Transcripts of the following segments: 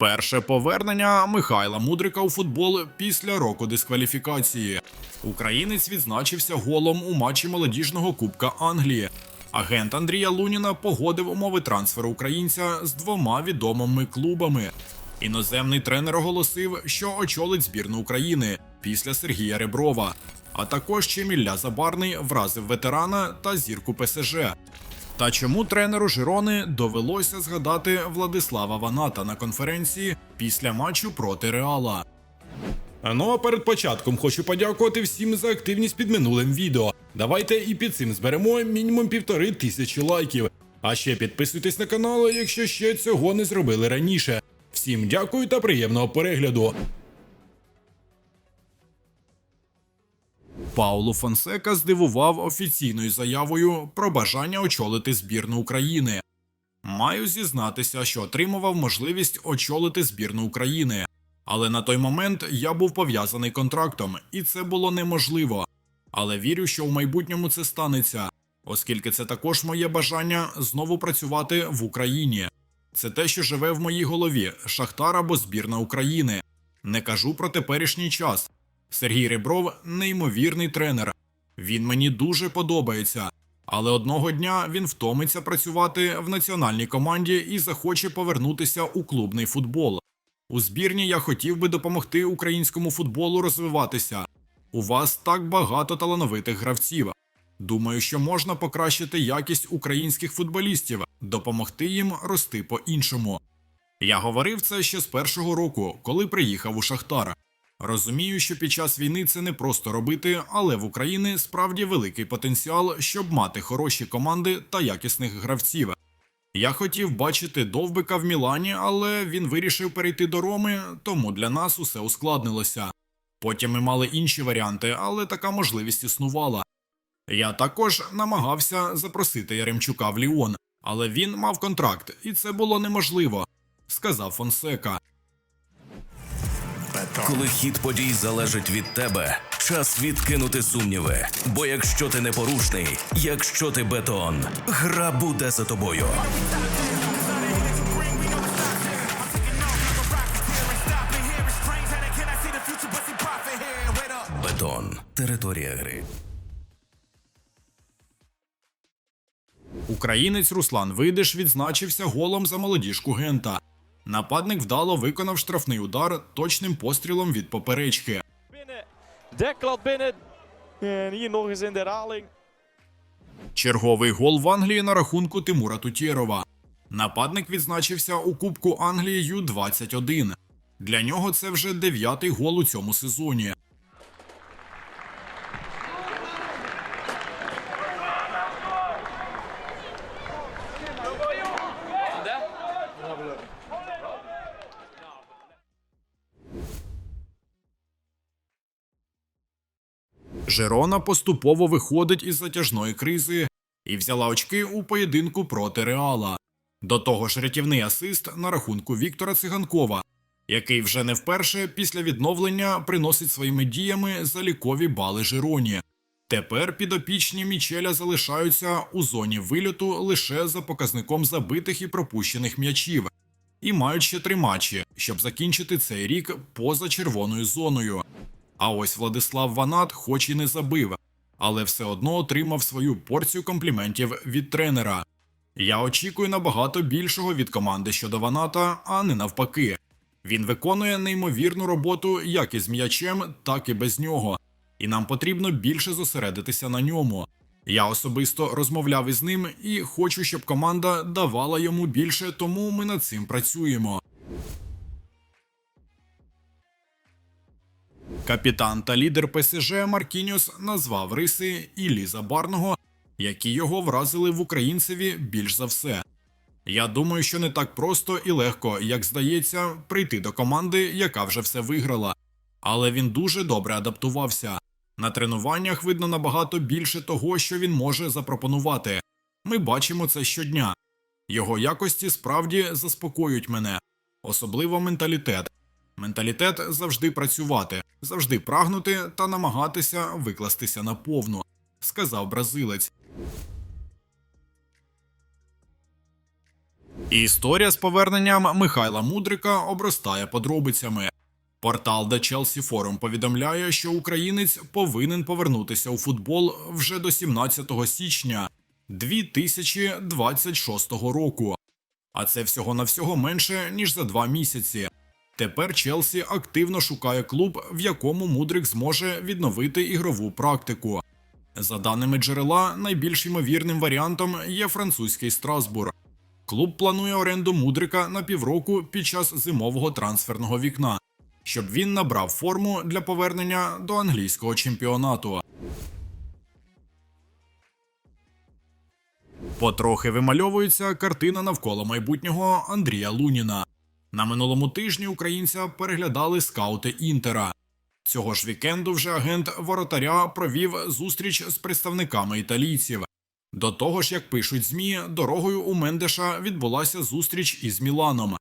Перше повернення Михайла Мудрика у футбол після року дискваліфікації. Українець відзначився голом у матчі молодіжного Кубка Англії. Агент Андрія Луніна погодив умови трансферу українця з двома відомими клубами. Іноземний тренер оголосив, що очолить збірну України після Сергія Реброва. А також чим Ілля Забарний вразив ветерана та зірку ПСЖ. Та чому тренеру Жирони довелося згадати Владислава Ваната на конференції після матчу проти Реала? Ну а перед початком хочу подякувати всім за активність під минулим відео. Давайте і під цим зберемо мінімум півтори тисячі лайків. А ще підписуйтесь на канал, якщо ще цього не зробили раніше. Всім дякую та приємного перегляду. Пауло Фонсека здивував офіційною заявою про бажання очолити збірну України. Маю зізнатися, що отримував можливість очолити збірну України, але на той момент я був пов'язаний контрактом, і це було неможливо. Але вірю, що в майбутньому це станеться, оскільки це також моє бажання знову працювати в Україні. Це те, що живе в моїй голові Шахтар або збірна України. Не кажу про теперішній час. Сергій Ребров неймовірний тренер. Він мені дуже подобається. Але одного дня він втомиться працювати в національній команді і захоче повернутися у клубний футбол. У збірні я хотів би допомогти українському футболу розвиватися. У вас так багато талановитих гравців. Думаю, що можна покращити якість українських футболістів, допомогти їм рости по-іншому. Я говорив це ще з першого року, коли приїхав у Шахтар. Розумію, що під час війни це не просто робити, але в Україні справді великий потенціал, щоб мати хороші команди та якісних гравців. Я хотів бачити довбика в Мілані, але він вирішив перейти до Роми, тому для нас усе ускладнилося. Потім ми мали інші варіанти, але така можливість існувала. Я також намагався запросити Яремчука в Ліон, але він мав контракт, і це було неможливо, сказав Фонсека. Коли хід подій залежить від тебе, час відкинути сумніви. Бо якщо ти непорушний, якщо ти бетон, гра буде за тобою. Бетон. Територія гри. Українець Руслан Видиш відзначився голом за молодіжку Гента. Нападник вдало виконав штрафний удар точним пострілом від поперечки. Черговий гол в Англії на рахунку Тимура Тутєрова. Нападник відзначився у Кубку Англії Ю-21. Для нього це вже дев'ятий гол у цьому сезоні. Жерона поступово виходить із затяжної кризи і взяла очки у поєдинку проти Реала. До того ж, рятівний асист на рахунку Віктора Циганкова, який вже не вперше після відновлення приносить своїми діями залікові бали Жероні. Тепер підопічні Мічеля залишаються у зоні вильоту лише за показником забитих і пропущених м'ячів, і мають ще три матчі, щоб закінчити цей рік поза червоною зоною. А ось Владислав Ванат, хоч і не забив, але все одно отримав свою порцію компліментів від тренера. Я очікую набагато більшого від команди щодо Ваната, а не навпаки. Він виконує неймовірну роботу як із м'ячем, так і без нього, і нам потрібно більше зосередитися на ньому. Я особисто розмовляв із ним і хочу, щоб команда давала йому більше, тому ми над цим працюємо. Капітан та лідер ПСЖ Маркініус назвав риси Іллі Забарного, які його вразили в українцеві більш за все. Я думаю, що не так просто і легко, як здається, прийти до команди, яка вже все виграла. Але він дуже добре адаптувався. На тренуваннях видно набагато більше того, що він може запропонувати. Ми бачимо це щодня. Його якості справді заспокоюють мене, особливо менталітет. Менталітет завжди працювати, завжди прагнути та намагатися викластися наповну, сказав бразилець. Історія з поверненням Михайла Мудрика обростає подробицями. Портал The Chelsea Forum повідомляє, що українець повинен повернутися у футбол вже до 17 січня 2026 року. А це всього навсього менше ніж за два місяці. Тепер Челсі активно шукає клуб, в якому Мудрик зможе відновити ігрову практику. За даними джерела, найбільш ймовірним варіантом є французький Страсбур. Клуб планує оренду Мудрика на півроку під час зимового трансферного вікна, щоб він набрав форму для повернення до англійського чемпіонату. Потрохи вимальовується картина навколо майбутнього Андрія Луніна. На минулому тижні українця переглядали скаути Інтера. Цього ж вікенду вже агент воротаря провів зустріч з представниками італійців. До того ж, як пишуть ЗМІ, дорогою у Мендеша відбулася зустріч із Міланом.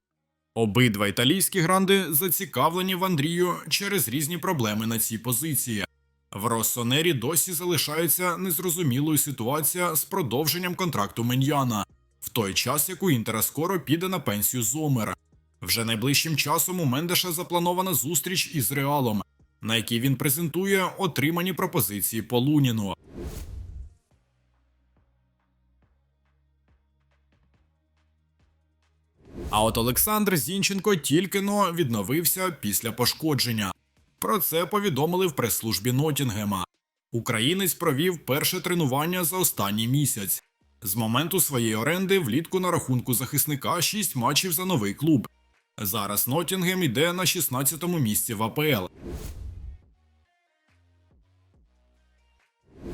Обидва італійські гранди зацікавлені в Андрію через різні проблеми на цій позиції. В Россонері досі залишається незрозумілою ситуація з продовженням контракту Меньяна, в той час як у Інтера скоро піде на пенсію Зомер. Вже найближчим часом у Мендеша запланована зустріч із Реалом, на якій він презентує отримані пропозиції по Луніну. А от Олександр Зінченко тільки но відновився після пошкодження. Про це повідомили в прес-службі Нотінгема. Українець провів перше тренування за останній місяць. З моменту своєї оренди влітку на рахунку захисника 6 матчів за новий клуб. Зараз Нотінгем іде на 16-му місці в АПЛ.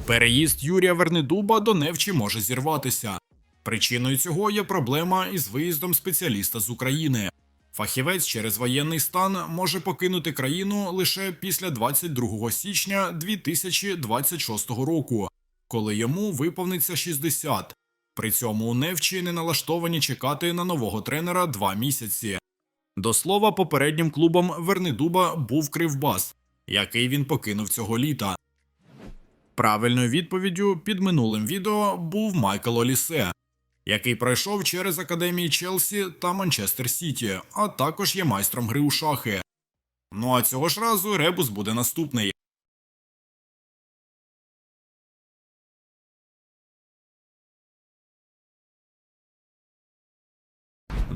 Переїзд Юрія Вернедуба до Невчі може зірватися. Причиною цього є проблема із виїздом спеціаліста з України. Фахівець через воєнний стан може покинути країну лише після 22 січня 2026 року, коли йому виповниться 60. При цьому у Невчі не налаштовані чекати на нового тренера два місяці. До слова, попереднім клубом Вернидуба був Кривбас, який він покинув цього літа. Правильною відповіддю під минулим відео був Майкл Олісе, який пройшов через академії Челсі та Манчестер Сіті, а також є майстром гри у шахи. Ну а цього ж разу ребус буде наступний.